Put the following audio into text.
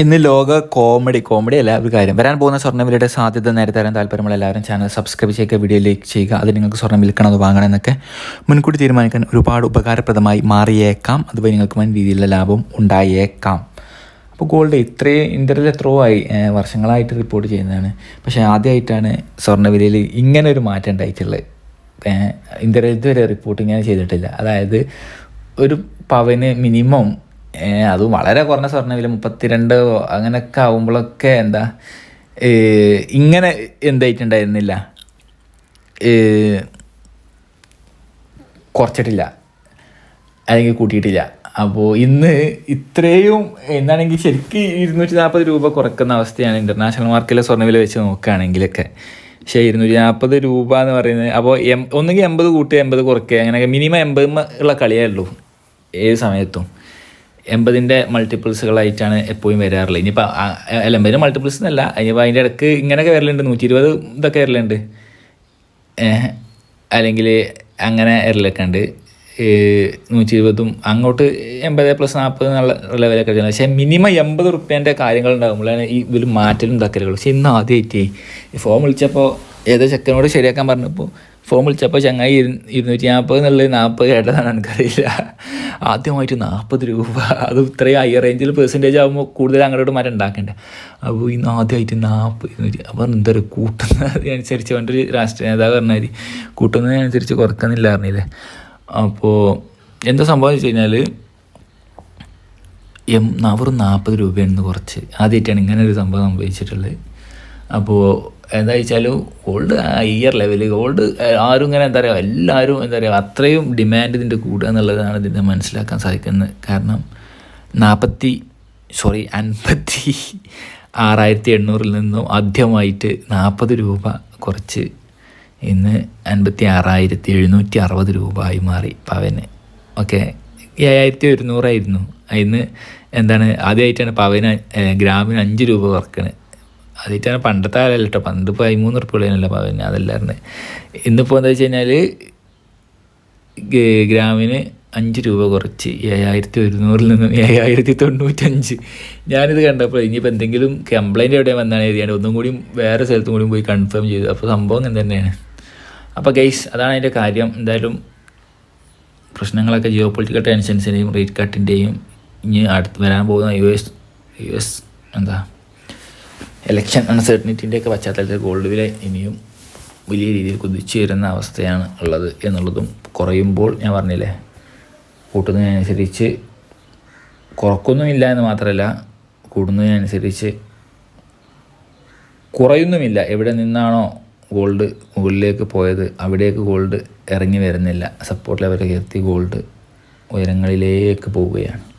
ഇന്ന് ലോക comedy comedy അല്ല ഒരു കാര്യം. വരാൻ പോകുന്ന സ്വർണവിലയുടെ സാധ്യത നേരത്തെ തരാൻ താല്പര്യമുള്ള എല്ലാവരും ചാനൽ സബ്സ്ക്രൈബ് ചെയ്യുക വീഡിയോ ലൈക്ക് ചെയ്യുക. അത് നിങ്ങൾക്ക് സ്വർണം വിൽക്കണം അത് വാങ്ങണം എന്നൊക്കെ മുൻകൂട്ടി തീരുമാനിക്കാൻ ഒരുപാട് ഉപകാരപ്രദമായി മാറിയേക്കാം. അതുവഴി നിങ്ങൾക്ക് വൻ രീതിയിലുള്ള ലാഭം ഉണ്ടായേക്കാം. അപ്പോൾ ഗോൾഡ് ഇത്രയും ഇന്ത്യയിൽ എത്രയോ ആയി വർഷങ്ങളായിട്ട് റിപ്പോർട്ട് ചെയ്യുന്നതാണ്. പക്ഷേ ആദ്യമായിട്ടാണ് സ്വർണവിലയിൽ ഇങ്ങനെ ഒരു മാറ്റം ഉണ്ടായിട്ടുള്ളത്. ഇന്ത്യയിൽ ഇതുവരെ റിപ്പോർട്ട് ഇങ്ങനെ ചെയ്തിട്ടില്ല. അതായത് ഒരു പവന് മിനിമം അതും വളരെ കുറഞ്ഞ സ്വർണവില മുപ്പത്തിരണ്ട് അങ്ങനെയൊക്കെ ആവുമ്പോഴൊക്കെ എന്താ ഇങ്ങനെ എന്തായിട്ടുണ്ടായിരുന്നില്ല കുറച്ചിട്ടില്ല. അല്ലെങ്കിൽ കൂട്ടിയിട്ടില്ല. അപ്പോൾ ഇന്ന് ഇത്രയും എന്താണെങ്കിൽ ശരിക്കും ഇരുന്നൂറ്റി നാൽപ്പത് രൂപ കുറക്കുന്ന അവസ്ഥയാണ് ഇന്റർനാഷണൽ മാർക്കറ്റിലെ സ്വർണവില വെച്ച് നോക്കുകയാണെങ്കിലൊക്കെ. പക്ഷേ ഇരുന്നൂറ്റി നാൽപ്പത് രൂപ എന്ന് പറയുന്നത് അപ്പോൾ എം ഒന്നുകിൽ എൺപത് കൂട്ടുക എൺപത് കുറയ്ക്കുക. അങ്ങനെയൊക്കെ മിനിമം എൺപത് ഉള്ള കളിയേ ഉള്ളൂ. ഏത് സമയത്തും. എൺപതിന്റെ മൾട്ടിപ്പിൾസുകളായിട്ടാണ് എപ്പോഴും വരാറുള്ളത്. ഇനിയിപ്പോൾ അല്ല എൺപതിന്റെ മൾട്ടിപ്പിൾസ് എന്നല്ല ഇനിയിപ്പോൾ അതിന്റെ ഇടയ്ക്ക് ഇങ്ങനെയൊക്കെ വരലുണ്ട്. നൂറ്റി ഇരുപത് ഇതൊക്കെ വരലുണ്ട്. അല്ലെങ്കിൽ അങ്ങനെ വരലൊക്കെ ഉണ്ട്. നൂറ്റി ഇരുപതും അങ്ങോട്ട് എൺപത് പ്ലസ് നാൽപ്പത് എന്നുള്ള ലെവലൊക്കെ ചെയ്യുന്നത് പക്ഷേ മിനിമം എൺപത് റുപ്യേന്റെ കാര്യങ്ങൾ ഉണ്ടാകുമ്പോഴാണ് ഈ ഇതിൽ മാറ്റലും തക്കലുകൾ പക്ഷേ ഇന്ന് ആദ്യമായിട്ട് ഈ ഫോം വിളിച്ചപ്പോൾ ഏതോ ചെക്കനോട് ശരിയാക്കാൻ പറഞ്ഞപ്പോൾ ഫോം വിളിച്ചപ്പോൾ ചങ്ങായി ഇരു ഇരുന്നൂറ്റി നാൽപ്പത് എന്നുള്ളത് നാൽപ്പത് കേട്ടതാണ് എനിക്കറിയില്ല. ആദ്യമായിട്ട് നാൽപ്പത് രൂപ. അത് ഇത്രയും ഹൈ റേഞ്ചിൽ പെർസെന്റേജ് ആകുമ്പോൾ കൂടുതൽ അങ്ങോട്ട് മാറ്റം ഉണ്ടാക്കേണ്ടത് അപ്പോൾ ഇന്ന് ആദ്യമായിട്ട് നാൽപ്പത് ഇരുന്നൂറ്റി അപ്പോൾ എന്തൊരു കൂട്ടുന്നതിനനുസരിച്ച് അവന്റെ ഒരു രാഷ്ട്രീയ നേതാവ് പറഞ്ഞാൽ കൂട്ടുന്നതിനനുസരിച്ച് കുറക്കുന്നില്ല പറഞ്ഞില്ലേ അപ്പോൾ എന്താ സംഭവം വെച്ച് കഴിഞ്ഞാൽ എം വെറും നാൽപ്പത് രൂപയാണ് കുറച്ച്. ആദ്യമായിട്ടാണ് ഇങ്ങനെ ഒരു സംഭവം സംഭവിച്ചിട്ടുള്ളത്. അപ്പോൾ എന്താ വെച്ചാൽ ഗോൾഡ് ഇയർ ലെവൽ ഗോൾഡ് ആരും ഇങ്ങനെ എന്താ പറയുക എല്ലാവരും എന്താ പറയുക അത്രയും ഡിമാൻഡ് ഇതിന്റെ കൂടുക എന്നുള്ളതാണ് ഇതിന്റെ മനസ്സിലാക്കാൻ സാധിക്കുന്നത്. കാരണം നാൽപ്പത്തി സോറി അൻപത്തി ആറായിരത്തി എണ്ണൂറിൽ നിന്നും ആദ്യമായിട്ട് നാൽപ്പത് രൂപ കുറച്ച് ഇന്ന് അൻപത്തി ആറായിരത്തി എഴുന്നൂറ്റി അറുപത് രൂപ ആയി മാറി പവന്. ഓക്കെ ഏഴായിരത്തി ഒരുന്നൂറായിരുന്നു അതിന് എന്താണ് ആദ്യമായിട്ടാണ് പവന് ഗ്രാമിന് അഞ്ച് രൂപ കുറക്കണത് ആദ്യമായിട്ടാണ് പണ്ടത്തെ കാലമല്ല കേട്ടോ പണ്ട് പതിമൂന്ന് അപ്പോൾ പിന്നെ അതല്ലായിരുന്നു ഇന്നിപ്പോൾ എന്താ വെച്ച് കഴിഞ്ഞാൽ ഗ്രാമിന് അഞ്ച് രൂപ കുറച്ച്. ഏഴായിരത്തി ഒരുന്നൂറിൽ നിന്നും ഏഴായിരത്തി തൊണ്ണൂറ്റഞ്ച്. ഞാനിത് കണ്ടപ്പോൾ ഇനിയിപ്പോൾ എന്തെങ്കിലും കംപ്ലയിന്റ് എവിടെ വന്നാണ് എഴുതിയാണ് ഒന്നും കൂടി വേറെ സ്ഥലത്തും കൂടി പോയി കൺഫേം ചെയ്തു. അപ്പോൾ സംഭവം അങ്ങനെ തന്നെയാണ്. അപ്പോൾ ഗൈസ് അതാണ് അതിന്റെ കാര്യം. എന്തായാലും പ്രശ്നങ്ങളൊക്കെ ജിയോ പൊളിറ്റിക്കൽ ടെൻഷൻസിന്റെയും റേറ്റ് കട്ടിന്റെയും ഇനി അടുത്ത് വരാൻ പോകുന്ന യു എസ് യു എസ് എന്താ ഇലക്ഷൻ അൺസർട്ടനിറ്റിന്റെയൊക്കെ പശ്ചാത്തലത്തിൽ ഗോൾഡ് വില ഇനിയും വലിയ രീതിയിൽ കുതിച്ചു വരുന്ന അവസ്ഥയാണ് ഉള്ളത് എന്നുള്ളതും കുറയുമ്പോൾ ഞാൻ പറഞ്ഞില്ലേ? കൂട്ടുന്നതിനനുസരിച്ച് കുറക്കൊന്നുമില്ല എന്ന് മാത്രമല്ല കൂടുന്നതിനനുസരിച്ച് കുറയുന്നുമില്ല. എവിടെ നിന്നാണോ ഗോൾഡ് മുകളിലേക്ക് പോയത് അവിടേക്ക് ഗോൾഡ് ഇറങ്ങി വരുന്നില്ല. സപ്പോർട്ട് ലെവലൊക്കെ എത്തി ഗോൾഡ് ഉയരങ്ങളിലേക്ക് പോവുകയാണ്.